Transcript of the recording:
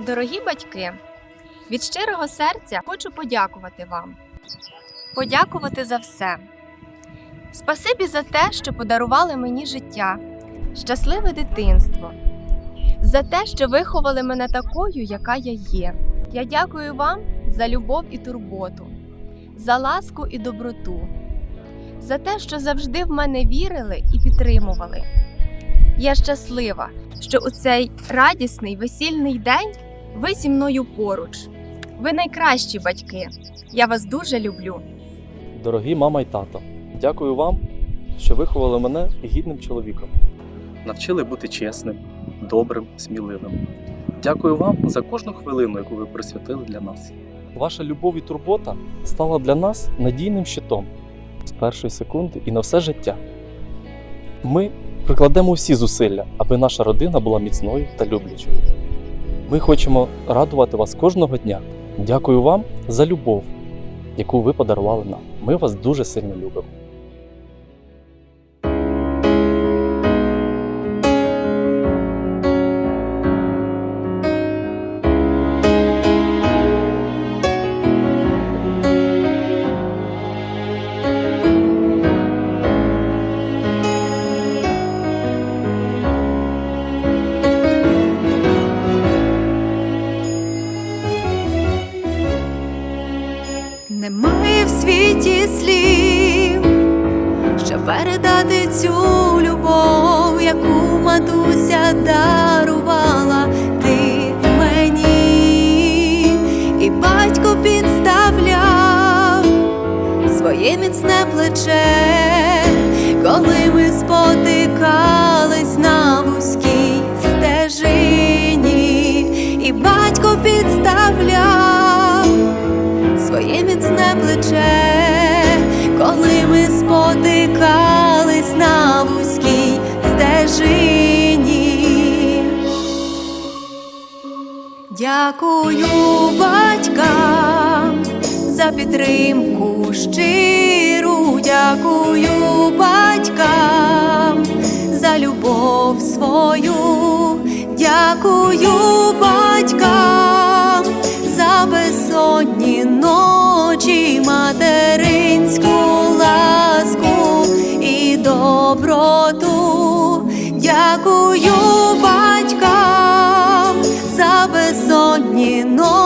Дорогі батьки, від щирого серця хочу подякувати вам. Подякувати за все. Спасибі за те, що подарували мені життя, щасливе дитинство, за те, що виховали мене такою, яка я є. Я дякую вам за любов і турботу, за ласку і доброту, за те, що завжди в мене вірили і підтримували. Я щаслива, що у цей радісний весільний день ви зі мною поруч. Ви найкращі батьки. Я вас дуже люблю. Дорогі мама і тато, дякую вам, що виховали мене гідним чоловіком. Навчили бути чесним, добрим, сміливим. Дякую вам за кожну хвилину, яку ви присвятили для нас. Ваша любов і турбота стала для нас надійним щитом з першої секунди і на все життя. Ми прикладемо всі зусилля, аби наша родина була міцною та люблячою. Ми хочемо радувати вас кожного дня. Дякую вам за любов, яку ви подарували нам. Ми вас дуже сильно любимо. Передати цю любов, яку матуся дарувала ти мені, і батько підставляв своє міцне плече, коли ми спотикались на вузькій стежині, і батько підставляв своє міцне плече, коли ми спотикались на вузькій стежині. Дякую батькам за підтримку щиру, дякую батькам ні ночі.